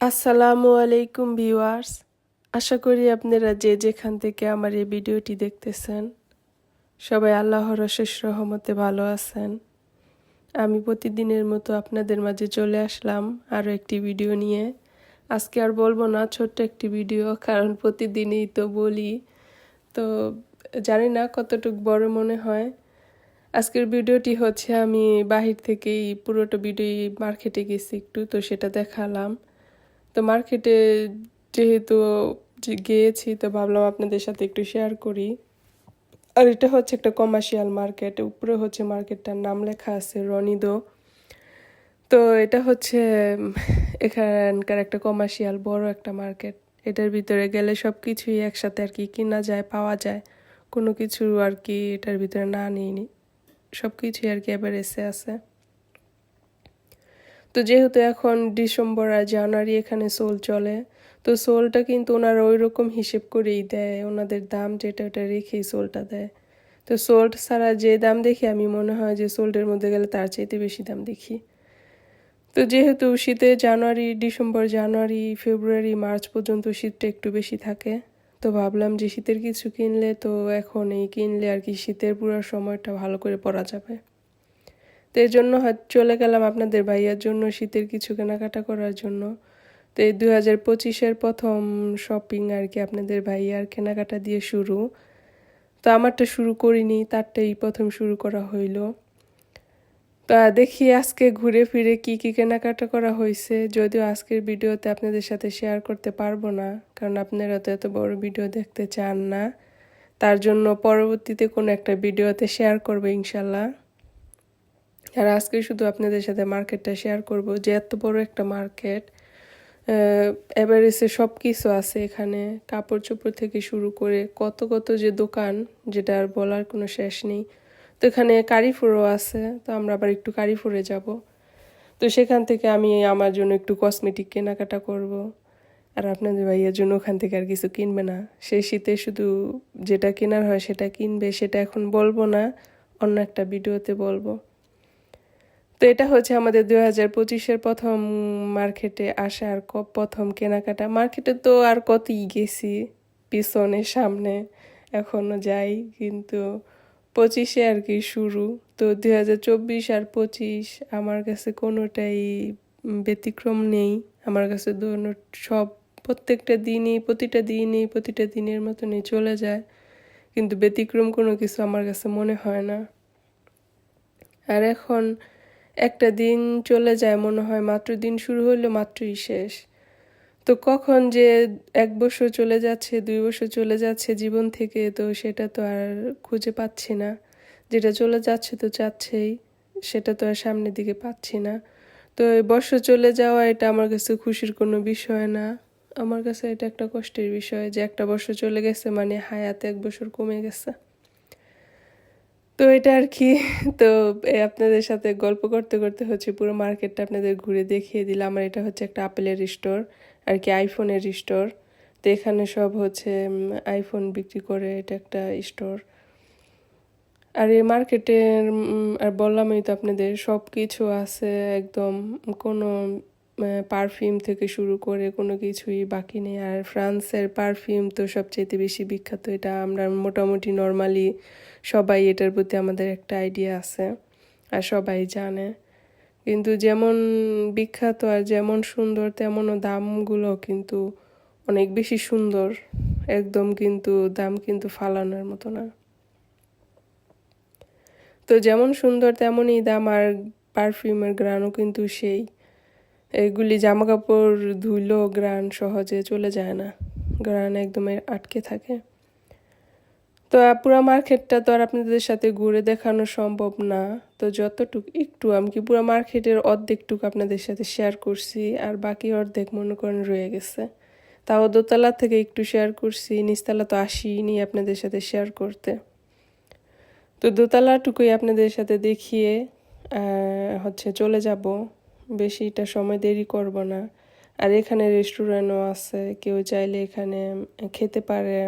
আসসালামু আলাইকুম ভিউয়ার্স। আশা করি আপনারা যে যেখান থেকে আমার এই ভিডিওটি দেখতেছেন, সবাই আল্লাহর অশেষ রহমতে ভালো আছেন। আমি প্রতিদিনের মতো আপনাদের মাঝে চলে আসলাম আরও একটি ভিডিও নিয়ে। আজকে আর বলব না, ছোট্ট একটি ভিডিও, কারণ প্রতিদিনই তো বলি। তো জানি না কতটুক বড় মনে হয়। আজকের ভিডিওটি হচ্ছে আমি বাহির থেকেই পুরোটা ভিডিও মার্কেটে গেছি একটু, তো সেটা দেখালাম। তো মার্কেটে যেহেতু গিয়েছি, তো ভাবলাম আপনাদের সাথে একটু শেয়ার করি। আর এটা হচ্ছে একটা কমার্শিয়াল মার্কেট উপরে হচ্ছে মার্কেটটার নাম লেখা আছে রনিদো। তো এটা হচ্ছে, এখানকার একটা কমার্শিয়াল বড় একটা মার্কেট এটার ভিতরে গেলে সব কিছুই একসাথে আর কি কিনা যায়, পাওয়া যায়। কোনো কিছু আর কি এটার ভিতরে না নিইনি সব কিছুই আর কি এভারেজে আছে। তো যেহেতু এখন ডিসেম্বর আর জানুয়ারি এখানে সোল চলে, তো সোলটা কিন্তু ওনারা ওই রকম হিসেব করেই দেয়, ওনাদের দাম যেটা ওটা রেখেই সোলটা দেয়। তো সোল্ট ছাড়া যে দাম দেখি, আমি মনে হয় যে সোল্টের মধ্যে গেলে তার চাইতে বেশি দাম দেখি। তো যেহেতু শীতে জানুয়ারি, ডিসেম্বর, জানুয়ারি, ফেব্রুয়ারি, মার্চ পর্যন্ত শীতটা একটু বেশি থাকে, তো ভাবলাম যে শীতের কিছু কিনলে তো এখন এই কিনলে আর কি শীতের পুরো সময়টা ভালো করে পরা যাবে। তো এর জন্য চলে গেলাম আপনাদের ভাইয়ার জন্য শীতের কিছু কেনাকাটা করার জন্য। তো এই দু হাজার পঁচিশের প্রথম শপিং আর কি আপনাদের ভাইয়ার কেনাকাটা দিয়ে শুরু। তো আমারটা শুরু করিনি, তারটাই প্রথম শুরু করা হইল। তা দেখি আজকে ঘুরে ফিরে কি কি কেনাকাটা করা হয়েছে যদিও আজকের ভিডিওতে আপনাদের সাথে শেয়ার করতে পারব না, কারণ আপনারা তো এত বড় ভিডিও দেখতে চান না। তার জন্য পরবর্তীতে কোনো একটা ভিডিওতে শেয়ার করব ইনশাল্লাহ। আর আজকে শুধু আপনাদের সাথে মার্কেটটা শেয়ার করব যে এত বড় একটা মার্কেট এভারেজে সব কিছু আছে এখানে কাপড় চোপড় থেকে শুরু করে কত কত যে দোকান, যেটা আর বলার কোনো শেষ নেই। তো এখানে কারিফুরও আছে, তো আমরা আবার একটু কারিফুরে যাব। তো সেখান থেকে আমি আমার জন্য একটু কসমেটিক কেনাকাটা করব। আর আপনাদের ভাইয়ের জন্য ওখান থেকে আর কিছু কিনবে না। সেই শীতে শুধু যেটা কেনার হয় সেটা কিনবে, সেটা এখন বলব না, অন্য একটা ভিডিওতে বলব। তো এটা হচ্ছে আমাদের দুই হাজার পঁচিশের প্রথম মার্কেটে আসা আর প্রথম কেনাকাটা। মার্কেটে তো আর কতই গেছি, পিছনে, সামনে, এখনও যাই, কিন্তু পঁচিশে আর কি শুরু। তো দুই হাজার চব্বিশ আর পঁচিশ আমার কাছে কোনোটাই ব্যতিক্রম নেই। আমার কাছে দোনো সব প্রত্যেকটা দিনই, প্রতিটা দিনই, প্রতিটা দিনের মতনই চলে যায়। কিন্তু ব্যতিক্রম কোনো কিছু আমার কাছে মনে হয় না। আর এখন একটা দিন চলে যায় মনে হয়, মাত্র দিন শুরু হলো মাত্রই শেষ। তো কখন যে এক বছর চলে যাচ্ছে, দুই বছর চলে যাচ্ছে জীবন থেকে, তো সেটা তো আর খুঁজে পাচ্ছি না। যেটা চলে যাচ্ছে তো চাচ্ছেই সেটা তো আর সামনের দিকে পাচ্ছি না। তো এই বছর চলে যাওয়া, এটা আমার কাছে খুশির কোনো বিষয় না। আমার কাছে এটা একটা কষ্টের বিষয় যে একটা বছর চলে গেছে মানে হায়াতে এক বছর কমে গেছে। তো এটা আর কি। তো আপনাদের সাথে গল্প করতে করতে হচ্ছে পুরো মার্কেটটা আপনাদের ঘুরে দেখিয়ে দিলাম। আর এটা হচ্ছে একটা আপেলের স্টোর আর কি আইফোনের স্টোর তো এখানে সব হচ্ছে আইফোন বিক্রি করে এটা একটা স্টোর আর এই মার্কেটের আর বললামই তো আপনাদের সব কিছু আছে, একদম কোনো পারফিউম থেকে শুরু করে কোনো কিছুই বাকি নেই। আর ফ্রান্সের পারফিউম তো সবচেয়ে বেশি বিখ্যাত। এটা আমরা মোটামুটি নর্মালি সবাই এটার প্রতি আমাদের একটা আইডিয়া আছে আর সবাই জানে। কিন্তু যেমন বিখ্যাত আর যেমন সুন্দর তেমনও দামগুলো কিন্তু অনেক বেশি সুন্দর। একদম কিন্তু দাম কিন্তু ফালানোর মতো না। তো যেমন সুন্দর তেমনই দাম আর পারফিউমের গ্রানও কিন্তু সেই। এগুলি জামা কাপড় ধুইলেও গ্রান সহজে চলে যায় না। গ্রান একদমই আটকে থাকে। তো পুরো মার্কেটটা তো আর আপনাদের সাথে ঘুরে দেখানো সম্ভব না। তো যতটুকু একটু, আমি কি পুরো মার্কেটের অর্ধেকটুকু আপনাদের সাথে শেয়ার করছি, আর বাকি অর্ধেক মনে করেন রয়ে গেছে। তাও দোতলা থেকে একটু শেয়ার করছি, নিচতলা তো আসিনি আপনাদের সাথে শেয়ার করতে। তো দোতলাটুকুই আপনাদের সাথে দেখিয়ে হচ্ছে চলে যাব। বেশিটা সময় দেরি করব না। আর এখানে রেস্টুরেন্টও আছে, কেউ চাইলে এখানে খেতে পারে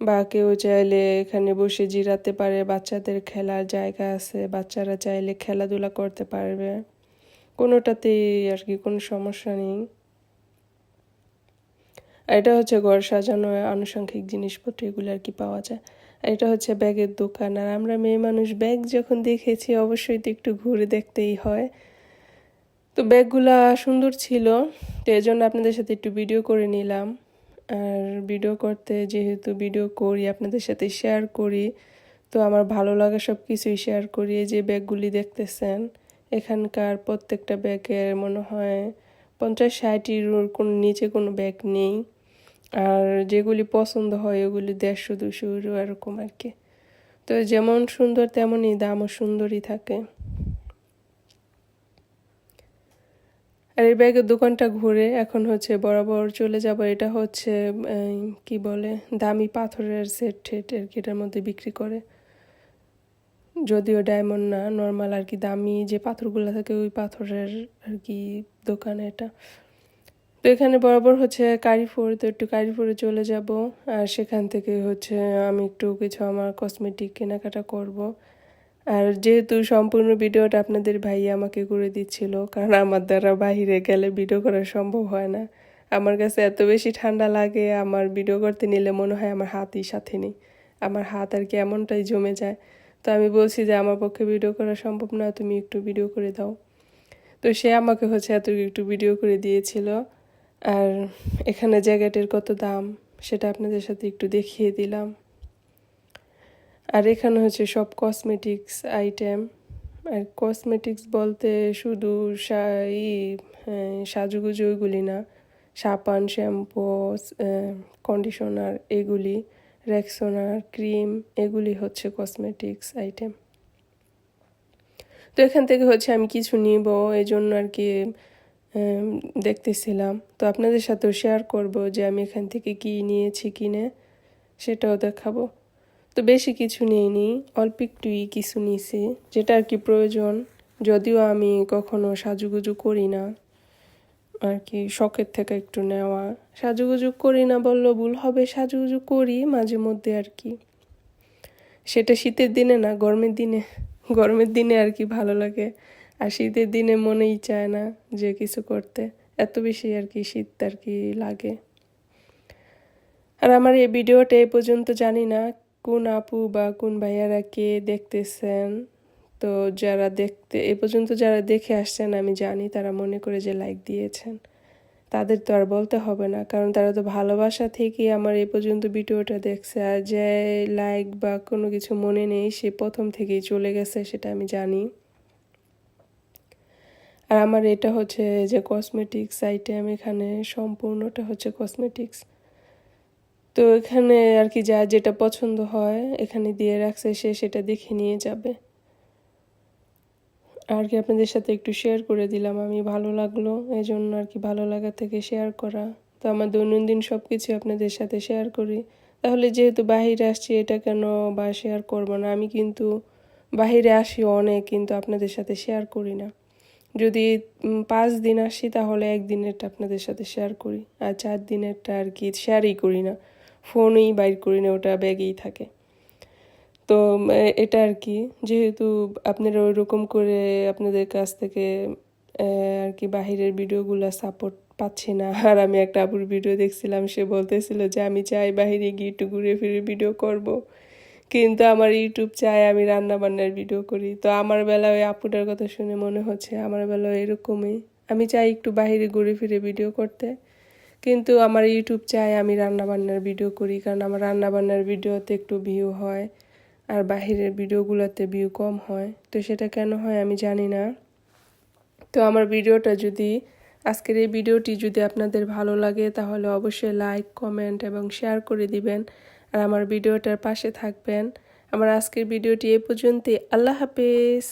বা কেউ চাইলে এখানে বসে জিরাতে পারে। বাচ্চাদের খেলার জায়গা আছে, বাচ্চারা চাইলে খেলাধুলা করতে পারবে। কোনোটাতেই আর কি কোনো সমস্যা নেই। আর এটা হচ্ছে ঘর সাজানো আনুষঙ্গিক জিনিসপত্র, এগুলো আর কি পাওয়া যায়। আর এটা হচ্ছে ব্যাগের দোকান। আর আমরা মেয়ে মানুষ ব্যাগ যখন দেখেছি, অবশ্যই তো একটু ঘুরে দেখতেই হয়। তো ব্যাগগুলা সুন্দর ছিল, তো এই জন্য আপনাদের সাথে একটু ভিডিও করে নিলাম। আর ভিডিও করতে যেহেতু ভিডিও করি, আপনাদের সাথে শেয়ার করি, তো আমার ভালো লাগা সব কিছুই শেয়ার করি। যে ব্যাগগুলি দেখতেছেন, এখানকার প্রত্যেকটা ব্যাগের মনে হয় পঞ্চাশ ষাটির কোনো নিচে কোনো ব্যাগ নেই। আর যেগুলি পছন্দ হয় ওগুলি দেড়শো, দুশো এরকম আর কি। তো যেমন সুন্দর তেমনই দামও সুন্দরই থাকে। আর এই ব্যাগের দোকানটা ঘুরে এখন হচ্ছে বরাবর চলে যাব। এটা হচ্ছে কি বলে, দামি পাথরের সেট ঠেট আর কি এটার মধ্যে বিক্রি করে। যদিও ডায়মন্ড না নর্মাল আর কি দামি যে পাথরগুলো থাকে ওই পাথরের আর কি দোকান এটা। তো এখানে বরাবর হচ্ছে কারিফোর তো একটু কারিফোরে চলে যাব। আর সেখান থেকে হচ্ছে আমি একটু কিছু আমার কসমেটিক কেনাকাটা করব। আর যেহেতু সম্পূর্ণ ভিডিওটা আপনাদের ভাই আমাকে করে দিচ্ছিল, কারণ আমার দ্বারা বাহিরে গেলে ভিডিও করা সম্ভব হয় না। আমার কাছে এত বেশি ঠান্ডা লাগে, আমার ভিডিও করতে নিলে মনে হয় আমার হাতই সাথে নেই। আমার হাত আর কি এমনটাই জমে যায়। তো আমি বলছি যে, আমার পক্ষে ভিডিও করা সম্ভব না তুমি একটু ভিডিও করে দাও। তো সে আমাকে হচ্ছে এত একটু ভিডিও করে দিয়েছিল। আর এখানে জ্যাকেটের কত দাম, সেটা আপনাদের সাথে একটু দেখিয়ে দিলাম। আর এখানে হচ্ছে সব কসমেটিক্স আইটেম আর কসমেটিক্স বলতে শুধু ই হ্যাঁ, সাজুগুজু ওইগুলি না সাবান শ্যাম্পু কন্ডিশনার এগুলি রেক্সোনার ক্রিম এগুলি হচ্ছে কসমেটিক্স আইটেম তো এখান থেকে হচ্ছে আমি কিছু নিব এই জন্য আর কি দেখতেছিলাম। তো আপনাদের সাথেও শেয়ার করব যে আমি এখান থেকে কি নিয়েছি কিনে সেটাও দেখাবো। তো বেশি কিছু নিইনি, অল্প একটুই কিছু নিয়েছি যেটা আর কি প্রয়োজন, যদিও আমি কখনো সাজুগুজু করি না। আর কি শখের থেকে একটু নেওয়া। সাজুগুজু করি না বলল ভুল হবে, সাজুগুজু করি মাঝে মধ্যে আর কি। সেটা শীতের দিনে না, গরমের দিনে। গরমের দিনে আর কি ভালো লাগে। আর শীতের দিনে মনেই চায় না যে কিছু করতে। এত বেশি আর কি শীত আর কি লাগে। আর আমার এই ভিডিওটা এ পর্যন্ত জানি না। কোন আপু বা কোন ভাইয়ারা কে দেখতেছেন? তো যারা দেখতে, এ পর্যন্ত যারা দেখে আসছেন, আমি জানি তারা মনে করে যে লাইক দিয়েছেন। তাদের তো আর বলতে হবে না, কারণ তারা তো ভালোবাসা থেকেই আমার এই পর্যন্ত ভিডিওটা দেখছে। আর যে লাইক বা কোনো কিছু মনে নেই, সে প্রথম থেকেই চলে গেছে, সেটা আমি জানি। আর আমার এটা হচ্ছে যে কসমেটিক্স আইটেম এখানে সম্পূর্ণটা হচ্ছে কসমেটিক্স তো এখানে আর কি যা যেটা পছন্দ হয়, এখানে দিয়ে রাখছে, সে সেটা দেখে নিয়ে যাবে। আর কি আপনাদের সাথে একটু শেয়ার করে দিলাম, আমি ভালো লাগল এই জন্য আর কি ভালো লাগা থেকে শেয়ার করা। তো আমার দৈনন্দিন সব কিছু আপনাদের সাথে শেয়ার করি। তাহলে যেহেতু বাহিরে আসছি, এটা কেন বা শেয়ার করব না? আমি কিন্তু বাহিরে আসি অনেক, কিন্তু আপনাদের সাথে শেয়ার করি না। যদি পাঁচ দিন আসি, তাহলে একদিনেরটা আপনাদের সাথে শেয়ার করি। আর চার দিনেরটা আর কি শেয়ারই করি না। ফোনেই বাইর করি না ওটা ব্যাগেই থাকে। তো এটা আর কি। যেহেতু আপনারা ওইরকম করে আপনাদের কাছ থেকে আর কি বাহিরের ভিডিওগুলো সাপোর্ট পাচ্ছি না। আর আমি একটা আপুর ভিডিও দেখছিলাম, সে বলতেছিল যে, আমি চাই বাহিরে গিয়ে একটু ঘুরে ফিরে ভিডিও করব। কিন্তু আমার ইউটিউব চাই আমি রান্না বান্নার ভিডিও করি। তো আমার বেলা ওই আপুটার কথা শুনে মনে হচ্ছে, আমার বেলা এরকমই। আমি চাই একটু বাহিরে ঘুরে ফিরে ভিডিও করতে। কিন্তু আমার ইউটিউব চাই আমি রান্না বান্নার ভিডিও করি, কারণ আমার রান্না বান্নার ভিডিওতে একটু ভিউ হয় আর বাহিরের ভিডিওগুলোতে ভিউ কম হয়। তো সেটা কেন হয় আমি জানি না। তো আমার ভিডিওটা যদি, আজকের এই ভিডিওটি যদি আপনাদের ভালো লাগে, তাহলে অবশ্যই লাইক কমেন্ট এবং শেয়ার করে দিবেন আর আমার ভিডিওটার পাশে থাকবেন। আমার আজকের ভিডিওটি এ পর্যন্তই। আল্লাহ হাফেজ।